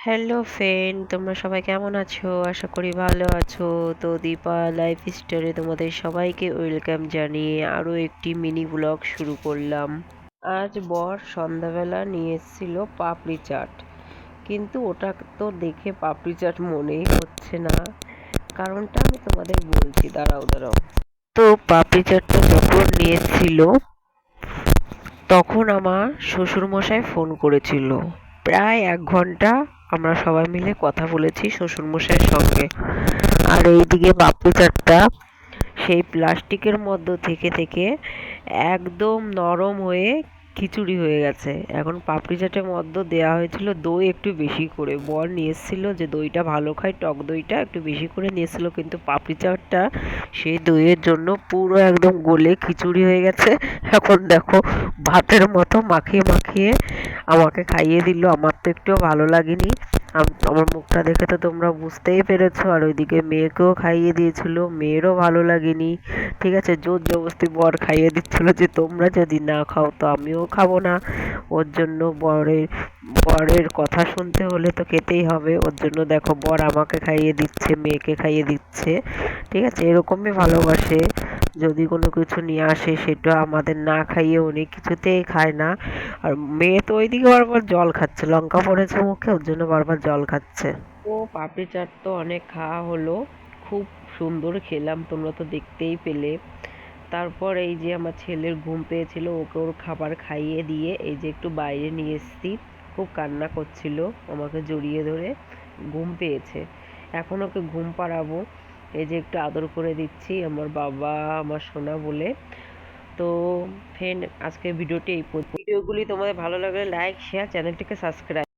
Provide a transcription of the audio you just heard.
Hello friend তোমরা সবাই কেমন আছো? আশা করি ভালো আছো। তো দীপা লাইফ স্টাইলে তোমাদের সবাইকে ওয়েলকাম জানিয়ে আরও একটি মিনি ব্লগ শুরু করলাম। আজ বর সন্ধ্যাবেলা নিয়ে এসেছিল পাপড়ি চাট। কিন্তু ওটা তো দেখে পাপড়ি চাট মনেই হচ্ছে না। কারণটা আমি তোমাদের বলছি, দাঁড়াও দাঁড়াও। তো পাপড়ি চাটটা যখন নিয়ে নিয়েছিল তখন আমার শ্বশুরমশাই ফোন করেছিল। প্রায় এক ঘণ্টা আমরা সবাই মিলে কথা বলেছি শ্বশুরমশাইয়ের সঙ্গে। আর এইদিকে পাপড়ি চাটটা সেই প্লাস্টিকের মধ্য থেকে থেকে একদম নরম হয়ে খিচুড়ি হয়ে গেছে। এখন পাপড়ি চাটের মধ্যে দেওয়া হয়েছিল দই একটু বেশি করে। বর নিয়ে এসেছিল যে দইটা ভালো খায়, টক দইটা একটু বেশি করে নিয়ে এসেছিল, কিন্তু পাপড়ি চাটটা সেই দইয়ের জন্য পুরো একদম গলে খিচুড়ি হয়ে গেছে। এখন দেখো ভাতের মতো মাখিয়ে মাখিয়ে আমাকে খাইয়ে দিল। আমার তো একটুও ভালো লাগেনি। আমার মুখটা দেখে তো তোমরা বুঝতেই পেরেছ। আর ওইদিকে মেয়েকেও খাইয়ে দিয়েছিল। মেয়েরও ভালো লাগেনি। ঠিক আছে, জোর জবরদস্তি বর খাইয়ে দিচ্ছিল যে, তোমরা যদি না খাও তো আমিও খাব না। ওর জন্য বরের বরের কথা শুনতে হলে তো খেতেই হবে। ওর জন্য দেখো, বর আমাকে খাইয়ে দিচ্ছে, মেয়েকে খাইয়ে দিচ্ছে। ঠিক আছে, এরকমই ভালোবাসে। যদি কোনো কিছু নিয়ে আসে, সেটা আমাদের না খাইয়ে উনি কিছুতেই খায় না। আর মেয়ে তো ওইদিকে বারবার জল খাচ্ছে, লঙ্কা পড়েছে মুখে, ওর জন্য বারবার জল খাচ্ছে। ও পাপড়ি চাট তো অনেক খাওয়া হলো, খুব সুন্দর খেলাম, তোমরা তো দেখতেই পেলে। তারপর এই যে আমার ছেলের ঘুম পেয়েছিল, ওকে ওর খাবার খাইয়ে দিয়ে এই যে একটু বাইরে নিয়ে এসেছি, খুব কান্না করছিল, আমাকে জড়িয়ে ধরে ঘুম পেয়েছে। এখন ওকে ঘুম পাড়াবো। এই যে একটু আদর করে দিচ্ছি আমার বাবা, আমার সোনা বলে। তো ফ্রেন্ড আজকের ভিডিওটি এই ভিডিওগুলি তোমাদের ভালো লাগলে লাইক শেয়ার চ্যানেলটিকে সাবস্ক্রাইব